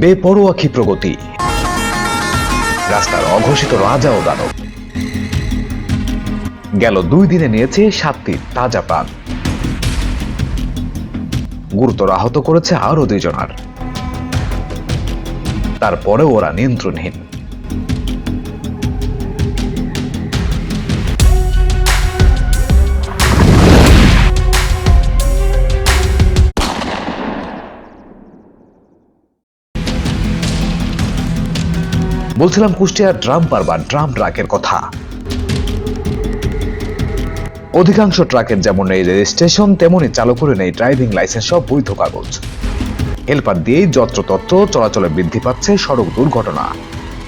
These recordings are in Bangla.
বেপরোয়া ক্ষিপ্রগতি রাস্তার অঘোষিত রাজা ও দানব। গেল দুই দিনে নিয়েছে সাতটি তাজা প্রাণ। গুরুতর আহত করেছে আরও দুইজনার তারপরেও ওরা নিয়ন্ত্রণহীন। বলছিলাম কুষ্টিয়ার ড্রাম্পার বা ড্রাম ট্রাকের কথা। অধিকাংশ ট্রাকের যেমন নেই রেজিস্ট্রেশন তেমনি চালকের নেই, ড্রাইভিং লাইসেন্স সব বৈধ কাগজ। হেলপার দিয়েই যত্রতত্র চলাচলে বৃদ্ধি পাচ্ছে সড়ক দুর্ঘটনা।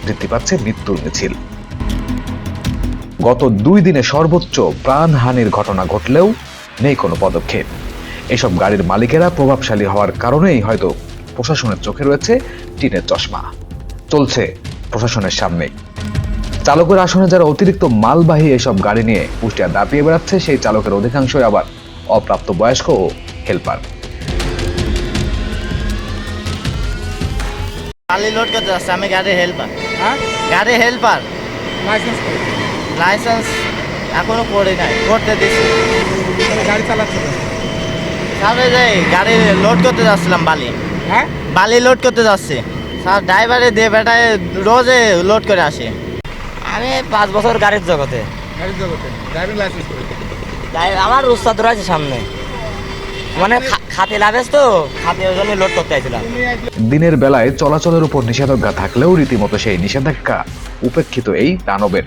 বৃদ্ধি পাচ্ছে মৃত্যুর মিছিল। গত দুই দিনে সর্বোচ্চ প্রাণহানির ঘটনা ঘটলেও নেই কোনো পদক্ষেপ। এসব গাড়ির মালিকেরা প্রভাবশালী হওয়ার কারণেই হয়তো প্রশাসনের চোখে রয়েছে টিনের চশমা। চলছে প্রশাসনের সামনে চালকের আসনে যারা অতিরিক্ত মালবাহী এসব গাড়ি নিয়ে কুষ্টিয়া দাপিয়ে বেড়াচ্ছে সেই চালকের অধিকাংশই আবার অপ্রাপ্ত বয়স্ক ও হেল্পার। খালি লোড করতে যাচ্ছে আমি গাড়ির হেল্পার। হ্যাঁ? গাড়ির হেল্পার? লাইসেন্স লাইসেন্স এখনও করি নাই করতে দিছি। গাড়ি চালাচ্ছে তাহলে যে গাড়ি লোড করতে যাচ্ছিলাম বালি। হ্যাঁ? বালি লোড করতে যাচ্ছি। স্যার ড্রাইভারে দিয়ে বেটায় রোজে লোড করে আসে। আমি পাঁচ বছর গাড়ির জগতে। গাড়ির জগতে ড্রাইভিং লাইসেন্স করে। আমার উস্তাদ রয়েছে সামনে। মানে খাতে লাভেস তো খাতে ওই জন্য লোড করতে চাইছিলাম দিনের বেলায় চলাচলের উপর নিষেধাজ্ঞা থাকলেও রীতিমতো সেই নিষেধাজ্ঞা উপেক্ষিত এই দানবের।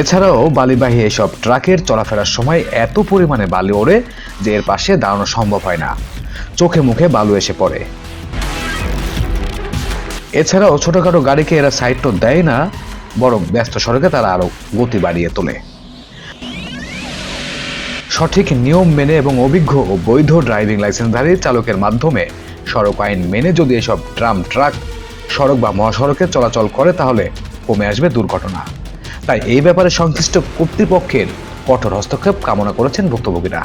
এছাড়াও বালিবাহী এসব ট্রাকের চলাফেরার সময় এত পরিমাণে বালি ওড়ে যে এর পাশে দাঁড়ানো সম্ভব হয় না। চোখে মুখে বালু এসে পড়ে। এছাড়াও ছোটখাটো গাড়িকে এরা সাইড তো দেয় না, বরং ব্যস্ত সড়কে তারা আরও গতি বাড়িয়ে তোলে। সঠিক নিয়ম মেনে এবং অভিজ্ঞ ও বৈধ ড্রাইভিং লাইসেন্সধারী চালকের মাধ্যমে সড়ক আইন মেনে যদি এসব ট্রাম ট্রাক, সড়ক বা মহাসড়কে চলাচল করে, তাহলে কমে আসবে দুর্ঘটনা। তাই এই ব্যাপারে সংশ্লিষ্ট কর্তৃপক্ষের কঠোর হস্তক্ষেপ কামনা করেছেন ভুক্তভোগীরা।